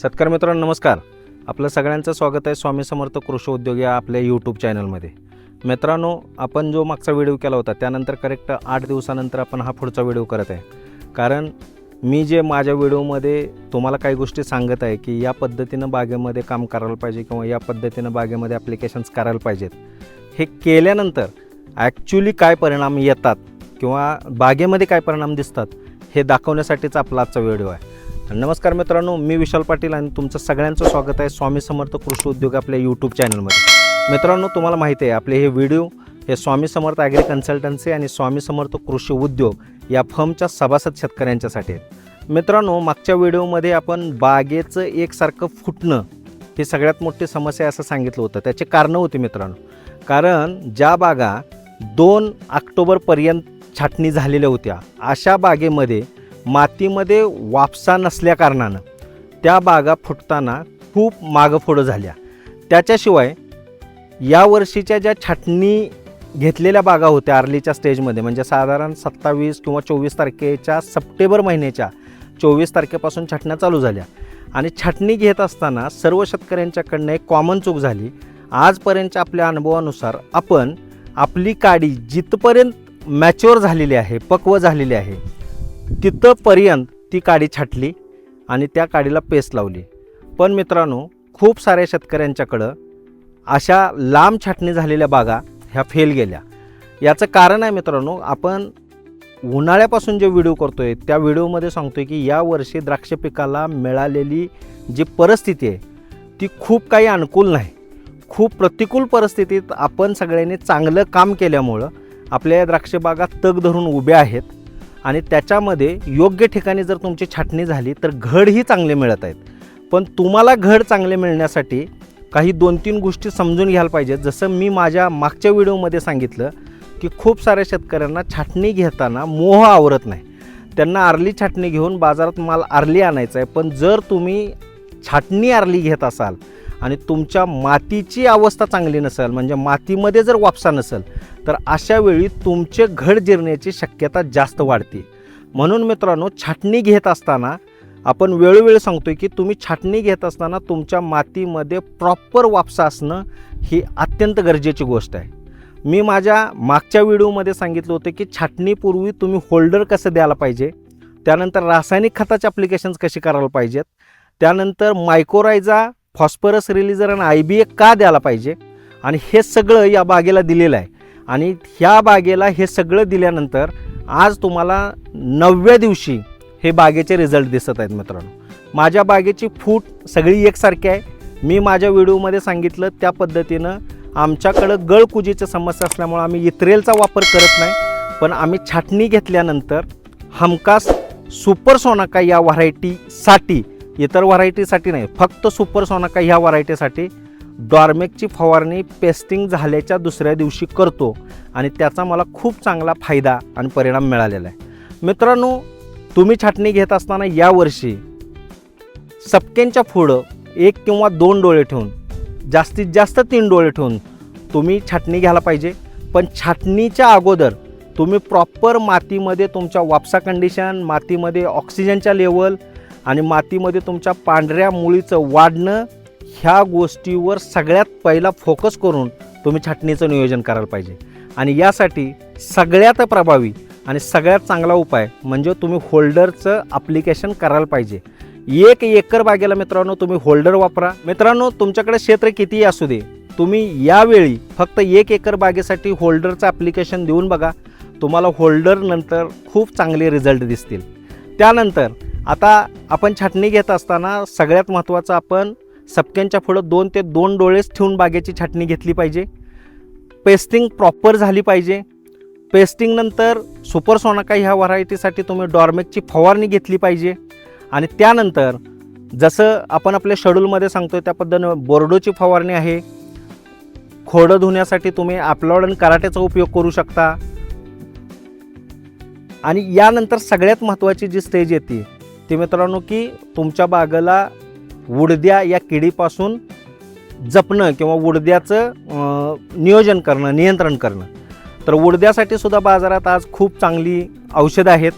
सत्कार मित्रांनो नमस्कार. आपलं सगळ्यांचं स्वागत आहे स्वामी समर्थ कृषी उद्योग या आपल्या यूट्यूब चॅनलमध्ये मित्रांनो आपण जो मागचा व्हिडिओ केला होता त्यानंतर करेक्ट आठ दिवसानंतर आपण हा पुढचा व्हिडिओ करत आहे. कारण मी जे माझ्या व्हिडिओमध्ये तुम्हाला काही गोष्टी सांगत आहे की या पद्धतीनं बागेमध्ये काम करायला पाहिजे किंवा या पद्धतीनं बागेमध्ये ॲप्लिकेशन्स करायला पाहिजेत. हे केल्यानंतर ॲक्च्युली काय परिणाम येतात किंवा बागेमध्ये काय परिणाम दिसतात हे दाखवण्यासाठीच आपला आजचा व्हिडिओ आहे. नमस्कार मित्रांनो मी विशाल पाटील आणि तुमचं सगळ्यांचं स्वागत आहे स्वामी समर्थ कृषी उद्योग आपल्या यूट्यूब चॅनलमध्ये मित्रांनो तुम्हाला माहिती आहे आपले हे व्हिडिओ हे स्वामी समर्थ ॲग्री कन्सल्टन्सी आणि स्वामी समर्थ कृषी उद्योग या फर्मच्या सभासद शेतकऱ्यांच्यासाठी आहेत. मित्रांनो मागच्या व्हिडिओमध्ये आपण बागेचं एकसारखं फुटणं ही सगळ्यात मोठी समस्या असं सांगितलं होतं. त्याचे कारणं होती मित्रांनो. कारण ज्या बागा दोन ऑक्टोबरपर्यंत छाटणी झालेल्या होत्या अशा बागेमध्ये मातीमध्ये वापसा नसल्याकारणानं त्या बागा फुटताना खूप मागं पुढं झाल्या. त्याच्याशिवाय या वर्षीच्या ज्या छाटणी घेतलेल्या बागा होत्या अर्लीच्या स्टेजमध्ये म्हणजे साधारण सत्तावीस किंवा चोवीस तारखेच्या सप्टेंबर महिन्याच्या चोवीस तारखेपासून छाटण्या चालू झाल्या. आणि छाटणी घेत असताना सर्व शेतकऱ्यांच्याकडनं एक कॉमन चूक झाली. आजपर्यंतच्या आपल्या अनुभवानुसार आपण आपली काडी जिथपर्यंत मॅच्युअर झालेली आहे पक्व झालेली आहे तिथंपर्यंत ती काडी छाटली आणि त्या काडीला पेस्ट लावली. पण मित्रांनो खूप साऱ्या शेतकऱ्यांच्याकडं अशा लांब छाटणी झालेल्या बागा ह्या फेल गेल्या. याचं कारण आहे मित्रांनो आपण उन्हाळ्यापासून जे व्हिडिओ करतो आहे त्या व्हिडिओमध्ये सांगतो आहे की यावर्षी द्राक्ष पिकाला मिळालेली जी परिस्थिती आहे ती खूप काही अनुकूल नाही. खूप प्रतिकूल परिस्थितीत आपण सगळ्यांनी चांगलं काम केल्यामुळं आपल्या या तग धरून उभ्या आहेत. आणि त्याच्यामध्ये योग्य ठिकाणी जर तुमची छाटणी झाली तर घडही चांगले मिळत आहेत. पण तुम्हाला घड चांगले मिळण्यासाठी काही दोन तीन गोष्टी समजून घ्यायला पाहिजेत. जसं मी माझ्या मागच्या व्हिडिओमध्ये सांगितलं की खूप साऱ्या शेतकऱ्यांना छाटणी घेताना मोह आवरत नाही. त्यांना आर्ली छाटणी घेऊन बाजारात माल आर्ली आणायचा आहे. पण जर तुम्ही छाटणी आर्ली घेत असाल आणि तुमच्या मातीची अवस्था चांगली नसेल म्हणजे मातीमध्ये जर वापसा नसेल तर अशा वेळी तुमचे घड जिरण्याची शक्यता जास्त वाढते. म्हणून मित्रांनो छाटणी घेत असताना आपण वेळोवेळी सांगतोय की तुम्ही छाटणी घेत असताना तुमच्या मातीमध्ये प्रॉपर वापसा असणं ही अत्यंत गरजेची गोष्ट आहे. मी माझ्या मागच्या व्हिडिओमध्ये सांगितलं होतं की छाटणीपूर्वी तुम्ही होल्डर कसं द्यायला पाहिजे त्यानंतर रासायनिक खताचे ॲप्लिकेशन्स कसे करायला पाहिजेत त्यानंतर मायकोरायझा फॉस्फरस रिलीजर आणि आय बी ए का द्यायला पाहिजे? आणि हे सगळं या बागेला दिलेलं आहे. आणि ह्या बागेला हे सगळं दिल्यानंतर आज तुम्हाला नवव्या दिवशी हे बागेचे रिझल्ट दिसत आहेत मित्रांनो. माझ्या बागेची फूट सगळी एकसारखी आहे. मी माझ्या व्हिडिओमध्ये सांगितलं त्या पद्धतीनं आमच्याकडं गळकुजीची समस्या असल्यामुळं आम्ही इत्रेलचा वापर करत नाही. पण आम्ही छाटणी घेतल्यानंतर हमखास सुपर सोनाका या व्हरायटीसाठी इतर व्हरायटीसाठी नाही फक्त सुपर सोनाका ह्या व्हरायटीसाठी डॉर्मेकची फवारणी पेस्टिंग झाल्याच्या दुसऱ्या दिवशी करतो आणि त्याचा मला खूप चांगला फायदा आणि परिणाम मिळालेला आहे. मित्रांनो तुम्ही छाटणी घेत असताना यावर्षी सपकेंच्या पुढं एक किंवा दोन डोळे ठेवून जास्तीत जास्त तीन डोळे ठेवून तुम्ही छाटणी घ्यायला पाहिजे. पण छाटणीच्या अगोदर तुम्ही प्रॉपर मातीमध्ये तुमच्या वापसा कंडिशन मातीमध्ये ऑक्सिजनच्या लेवल आणि मातीमध्ये तुमच्या पांढऱ्या मुळीचं वाढणं ह्या गोष्टीवर सगळ्यात पहिला फोकस करून तुम्ही छाटणीचं नियोजन करायला पाहिजे. आणि यासाठी सगळ्यात प्रभावी आणि सगळ्यात चांगला उपाय म्हणजे तुम्ही होल्डरचं अप्लिकेशन करायला पाहिजे. एक एकर बागेला मित्रांनो तुम्ही होल्डर वापरा. मित्रांनो तुमच्याकडे क्षेत्र कितीही असू दे तुम्ही यावेळी फक्त एक एकर बागेसाठी होल्डरचं ॲप्लिकेशन देऊन बघा. तुम्हाला होल्डर नंतर खूप चांगले रिझल्ट दिसतील. त्यानंतर आता आपण छाटणी घेत असताना सगळ्यात महत्त्वाचं आपण सपक्यांच्या पुढं दोन ते दोन डोळेच ठेवून बागेची छाटणी घेतली पाहिजे. पेस्टिंग प्रॉपर झाली पाहिजे. पेस्टिंगनंतर सुपरसोनाका सुपर ह्या व्हरायटीसाठी तुम्ही डॉर्मेकची फवारणी घेतली पाहिजे. आणि त्यानंतर जसं आपण आपल्या शेड्यूलमध्ये सांगतो त्या पद्धतीनं बोर्डोची फवारणी आहे. खोडं धुण्यासाठी तुम्ही आपलॉड आणि कराट्याचा उपयोग करू शकता. आणि यानंतर सगळ्यात महत्त्वाची जी स्टेज येते ते मित्रांनो की तुमच्या बागेला उडद्या या किडीपासून जपणं किंवा उडद्याचं नियोजन करणं नियंत्रण करणं. तर उडद्यासाठी सुद्धा बाजारात आज खूप चांगली औषधं आहेत.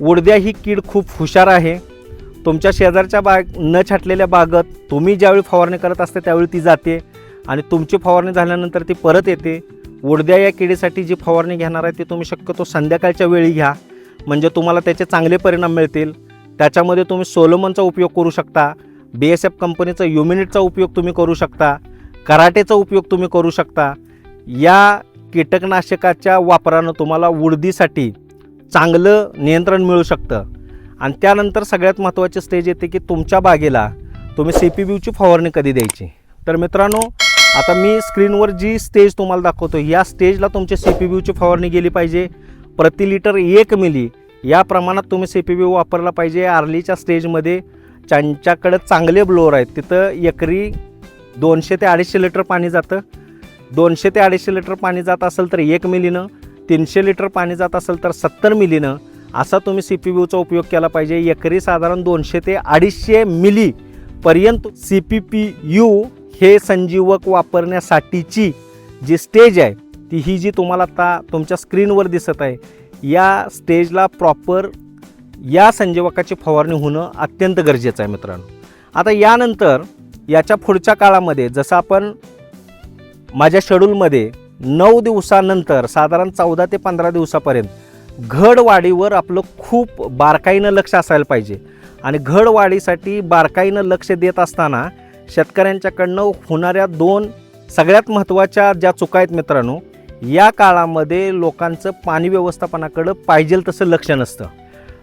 उडद्या ही कीड खूप हुशार आहे. तुमच्या शेजारच्या बाग न छाटलेल्या बागत तुम्ही ज्यावेळी फवारणी करत असते त्यावेळी ती जाते आणि तुमची फवारणी झाल्यानंतर ती परत येते. उडद्या या किडीसाठी जी फवारणी घेणार आहे ती तुम्ही शक्यतो संध्याकाळच्या वेळी घ्या. म्हणजे तुम्हाला त्याचे चांगले परिणाम मिळतील. त्याच्यामध्ये तुम्ही सोलोमनचा उपयोग करू शकता बी एस एफ कंपनीचा युमिनिटचा उपयोग तुम्ही करू शकता कराटेचा उपयोग तुम्ही करू शकता. या कीटकनाशकाच्या वापरानं तुम्हाला उडदीसाठी चांगलं नियंत्रण मिळू शकतं. आणि त्यानंतर सगळ्यात महत्त्वाची स्टेज येते की तुमच्या बागेला तुम्ही सी पी बीची फवारणी कधी द्यायची. तर मित्रांनो आता मी स्क्रीनवर जी स्टेज तुम्हाला दाखवतो या स्टेजला तुमची सी पी बीची फवारणी गेली पाहिजे. प्रति लिटर एक मिली या प्रमाणात तुम्ही सी पी बी वापरला पाहिजे. आर्लीच्या स्टेजमध्ये ज्यांच्याकडं चांगले ब्लोअर आहेत तिथं एकरी दोनशे ते अडीचशे लिटर पाणी जातं. दोनशे ते अडीचशे लिटर पाणी जात असेल तर एक मिलीनं तीनशे लिटर पाणी जात असेल तर सत्तर मिलीनं असा तुम्ही सी पी बीचा उपयोग केला पाहिजे. एकरी साधारण दोनशे ते अडीचशे मिलीपर्यंत सी पी पी यू हे संजीवक वापरण्यासाठीची जी स्टेज आहे ती ही जी तुम्हाला आता तुमच्या स्क्रीनवर दिसत आहे या स्टेजला प्रॉपर या संजीवकाची फवारणी होणं अत्यंत गरजेचं आहे मित्रांनो. आता यानंतर याच्या पुढच्या काळामध्ये जसं आपण माझ्या शेड्यूलमध्ये नऊ दिवसानंतर साधारण चौदा ते पंधरा दिवसापर्यंत घडवाढीवर आपलं खूप बारकाईनं लक्ष असायला पाहिजे. आणि घडवाढीसाठी बारकाईनं लक्ष देत असताना शेतकऱ्यांच्याकडनं होणाऱ्या दोन सगळ्यात महत्त्वाच्या ज्या चुका आहेत मित्रांनो या काळामध्ये लोकांचं पाणी व्यवस्थापनाकडं पाहिजे तसं लक्ष नसतं.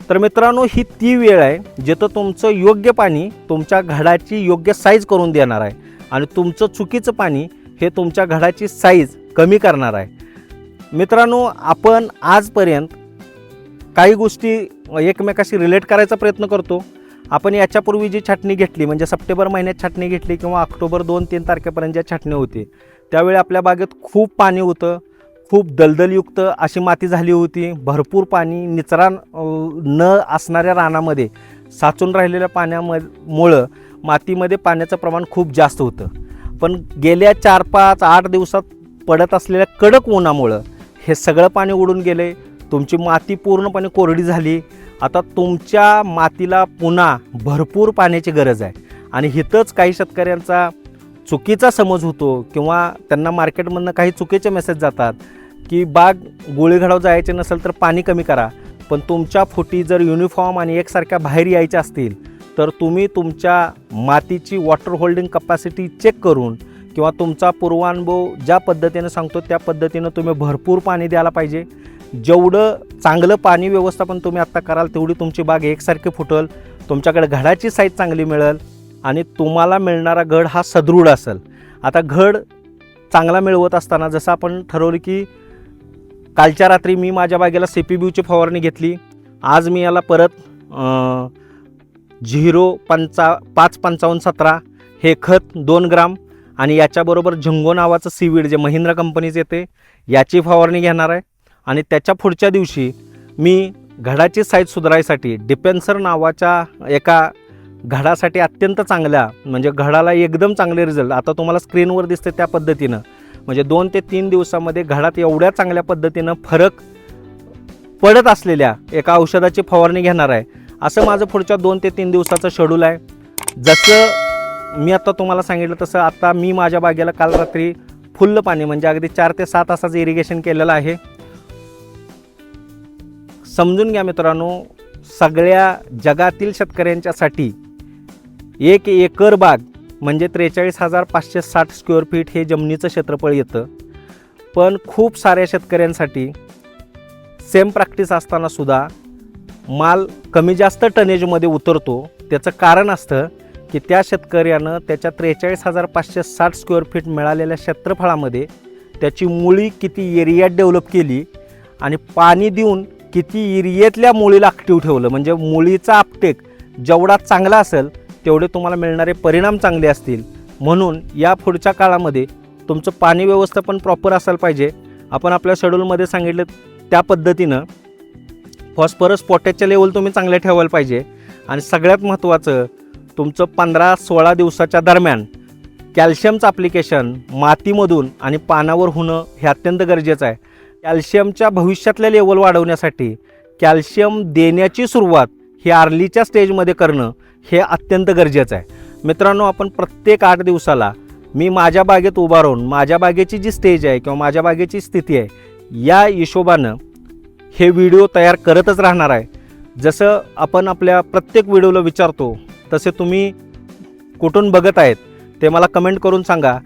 तर मित्रांनो ही ती वेळ आहे जिथं तुमचं योग्य पाणी तुमच्या घडाची योग्य साईज करून देणार आहे आणि तुमचं चुकीचं पाणी हे तुमच्या घडाची साईज कमी करणार आहे. मित्रांनो आपण आजपर्यंत काही गोष्टी एकमेकाशी रिलेट करायचा प्रयत्न करतो. आपण याच्यापूर्वी जी छाटणी घेतली म्हणजे सप्टेंबर महिन्यात छाटणी घेतली किंवा ऑक्टोबर दोन तीन तारखेपर्यंत ज्या छाटणी होती त्यावेळी आपल्या बागेत खूप पाणी होतं. खूप दलदलयुक्त अशी माती झाली होती. भरपूर पाणी निचरा न असणाऱ्या रानामध्ये साचून राहिलेल्या पाण्यामुळं मातीमध्ये पाण्याचं प्रमाण खूप जास्त होतं. पण गेल्या चार पाच आठ दिवसात पडत असलेल्या कडक उन्हामुळं हे सगळं पाणी उडून गेले. तुमची माती पूर्णपणे कोरडी झाली. आता तुमच्या मातीला पुन्हा भरपूर पाण्याची गरज आहे. आणि हिथंच काही शेतकऱ्यांचा चुकीचा समज होतो किंवा त्यांना मार्केटमधनं काही चुकीचे मेसेज जातात. की बाग गोळीघडाव जायचे नसेल तर पाणी कमी करा. पण तुमच्या फुटी जर युनिफॉर्म आणि एकसारख्या बाहेर यायच्या असतील तर तुम्ही तुमच्या मातीची वॉटर होल्डिंग कपॅसिटी चेक करून किंवा तुमचा पूर्वानुभव ज्या पद्धतीनं सांगतो त्या पद्धतीनं तुम्ही भरपूर पाणी द्यायला पाहिजे. जेवढं चांगलं पाणी व्यवस्थापन तुम्ही आत्ता कराल तेवढी तुमची बाग एकसारखी फुटल तुमच्याकडे घडाची साईज चांगली मिळेल आणि तुम्हाला मिळणारा घड हा सदृढ असेल. आता घड चांगला मिळवत असताना जसं आपण ठरवलं की कालच्या रात्री मी माझ्या बागेला सी पी बीची फवारणी घेतली. आज मी याला परत झिरो पंचा पाच पंचावन्न सतरा हे खत दोन ग्राम आणि याच्याबरोबर झंगो नावाचं सीवीड जे महिंद्रा कंपनीचं येते याची फवारणी घेणार आहे. आणि त्याच्या पुढच्या दिवशी मी घडाची साईज सुधारायसाठी डिपेन्सर नावाच्या एका घडासाठी अत्यंत चांगल्या म्हणजे घडाला एकदम चांगले रिझल्ट आता तुम्हाला स्क्रीनवर दिसते त्या पद्धतीनं. म्हणजे दोन ते तीन दिवसामध्ये घडात एवढ्या चांगल्या पद्धतीनं फरक पडत असलेल्या एका औषधाची फवारणी घेणार आहे. असं माझं पुढच्या दोन ते तीन दिवसाचं शेड्यूल आहे. जसं मी आत्ता तुम्हाला सांगितलं तसं आत्ता मी माझ्या बागेला काल रात्री फुल्ल पाणी म्हणजे अगदी चार ते सात तासाचं इरिगेशन केलेलं आहे. समजून घ्या मित्रांनो सगळ्या जगातील शेतकऱ्यांच्यासाठी एक एकर बाग म्हणजे त्रेचाळीस हजार पाचशे साठ स्क्वेअर फीट हे जमिनीचं क्षेत्रफळ येतं. पण खूप साऱ्या शेतकऱ्यांसाठी सेम प्रॅक्टिस असतानासुद्धा माल कमी जास्त टनेजमध्ये उतरतो. त्याचं कारण असतं की त्या शेतकऱ्यानं त्याच्या त्रेचाळीस हजार पाचशे साठ स्क्वेअर फीट मिळालेल्या क्षेत्रफळामध्ये त्याची मुळी किती एरियात डेव्हलप केली आणि पाणी देऊन किती एरियातल्या मुळीला ॲक्टिव्ह ठेवलं. म्हणजे मुळीचा आपटेक जेवढा चांगला असेल तेवढे तुम्हाला मिळणारे परिणाम चांगले असतील. म्हणून या पुढच्या काळामध्ये तुमचं पाणी व्यवस्थापन प्रॉपर असायला पाहिजे. आपण आपल्या शेड्यूलमध्ये सांगितलं त्या पद्धतीनं फॉस्फरस पोटॅशच्या लेवल तुम्ही चांगल्या ठेवायला पाहिजे. आणि सगळ्यात महत्त्वाचं तुमचं पंधरा सोळा दिवसाच्या दरम्यान कॅल्शियमचं ॲप्लिकेशन मातीमधून आणि पानावर होणं हे अत्यंत गरजेचं आहे. कॅल्शियमच्या भविष्यातल्या लेवल वाढवण्यासाठी कॅल्शियम देण्याची सुरुवात ही आर्लीच्या स्टेजमध्ये करणं हे अत्यंत गरजेचं आहे. मित्रांनो आपण प्रत्येक आठ दिवसाला मी माझ्या बागेत उभा राहून माझ्या बागेची जी स्टेज आहे किंवा माझ्या बागेची स्थिती आहे या हिशोबानं हे व्हिडिओ तयार करतच राहणार आहे. जसं आपण आपल्या प्रत्येक व्हिडिओला विचारतो तसे तुम्ही कुठून बघत आहेत ते मला कमेंट करून सांगा.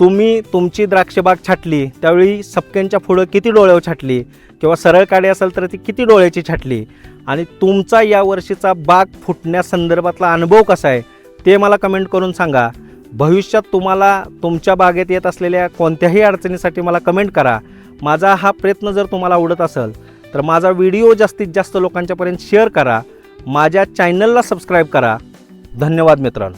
तुम्ही तुमची द्राक्षबाग छाटली त्यावेळी सपक्यांच्या पुढं किती डोळ्यावर छाटली किंवा सरळ काडी असेल तर ती किती डोळ्याची छाटली आणि तुमचा या वर्षीचा बाग फुटण्यासंदर्भातला अनुभव कसा आहे ते मला कमेंट करून सांगा. भविष्यात तुम्हाला तुमच्या बागेत येत असलेल्या कोणत्याही अडचणीसाठी मला कमेंट करा. माझा हा प्रयत्न जर तुम्हाला आवडत असेल तर माझा व्हिडिओ जास्तीत जास्त लोकांच्यापर्यंत शेअर करा. माझ्या चॅनलला सबस्क्राईब करा. धन्यवाद मित्रांनो.